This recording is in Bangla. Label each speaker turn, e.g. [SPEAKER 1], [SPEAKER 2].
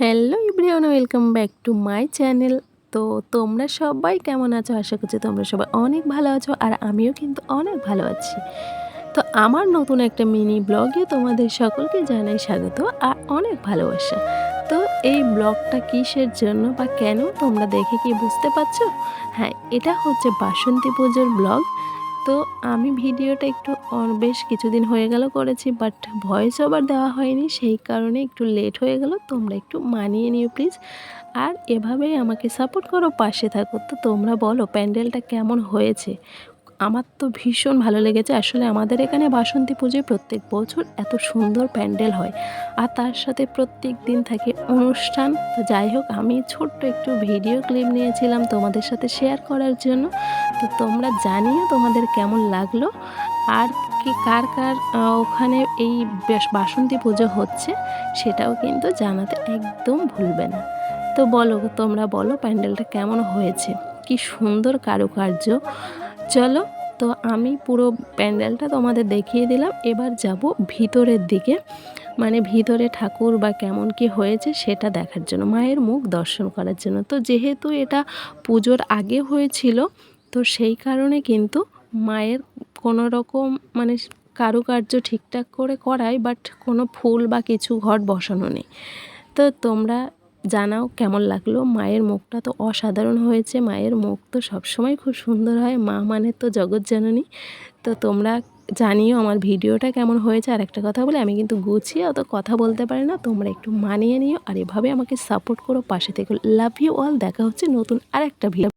[SPEAKER 1] Hello everyone welcome back to my channel. তো তোমরা সবাই কেমন আছো? আশা করছি তোমরা সবাই অনেক ভালো আছো আর আমিও কিন্তু অনেক ভালো আছি। তো আমার নতুন একটা মিনি ব্লগে তোমাদের সকলকে জানাই স্বাগত আর অনেক ভালোবাসা। তো এই ব্লগটা কিসের জন্য বা কেন তোমরা দেখে কি বুঝতে পারছ? হ্যাঁ এটা হচ্ছে বাসন্তী পুজোর ব্লগ। তো আমি ভিডিওটা একটু বেশ কিছুদিন হয়ে গেল করেছি বাট ভয়েস ওভার দেওয়া হয়নি, সেই কারণে একটু লেট হয়ে গেল। তোমরা একটু মানিয়ে নিও প্লিজ আর এভাবেই আমাকে সাপোর্ট করো, পাশে থাকো। তো তোমরা বলো, প্যান্ডেলটা কেমন হয়েছে? আমার তো ভীষণ ভালো লেগেছে। আসলে আমাদের এখানে বাসন্তী পুজোয় প্রত্যেক বছর এত সুন্দর প্যান্ডেল হয়। আর তার সাথে প্রত্যেক দিন থাকে অনুষ্ঠান। তো যাই হোক, আমি ছোট্ট একটু ভিডিও ক্লিপ নিয়েছিলাম তোমাদের সাথে শেয়ার করার জন্য। তো তোমরা জানিও তোমাদের কেমন লাগল। আর কি, কার কার ওখানে এই বাসন্তী পুজো হচ্ছে সেটাও কিন্তু জানাতে একদম ভুলবে না। তো বলো, তোমরা বলো প্যান্ডেলটা কেমন হয়েছে? কি সুন্দর কারুকার্য। চলো তো আমি পুরো প্যান্ডেলটা তোমাদের দেখিয়ে দিলাম। এবার যাব ভিতরের দিকে। মানে ভিতরে ঠাকুর বা কেমন কি হয়েছে সেটা দেখার জন্য, মায়ের মুখ দর্শন করার জন্য। তো যেহেতু এটা পুজোর আগে হয়েছিল, তো সেই কারণে কিন্তু মায়ের কোনো রকম মানে কারুকার্য ঠিকঠাক করে করায়, বাট কোনো ফুল বা কিছু ঘট বসানো নেই। তো তোমরা জানাও কেমন লাগল। মায়ের মুখটা তো অসাধারণ হয়েছে। মায়ের মুখ তো সবসময় খুব সুন্দর হয়। মা মানে তো জগৎ জননী। তো তোমরা জানিও আমার ভিডিওটা কেমন হয়েছে। আর একটা কথা বলে, আমি কিন্তু গুছিয়ে অত কথা বলতে পারি না। তোমরা একটু মানিয়ে নিও। আর এভাবে আমাকে সাপোর্ট করো। পাশে থেকে লাভ ইউ অল দেখা হচ্ছে নতুন আর একটা ভিডিও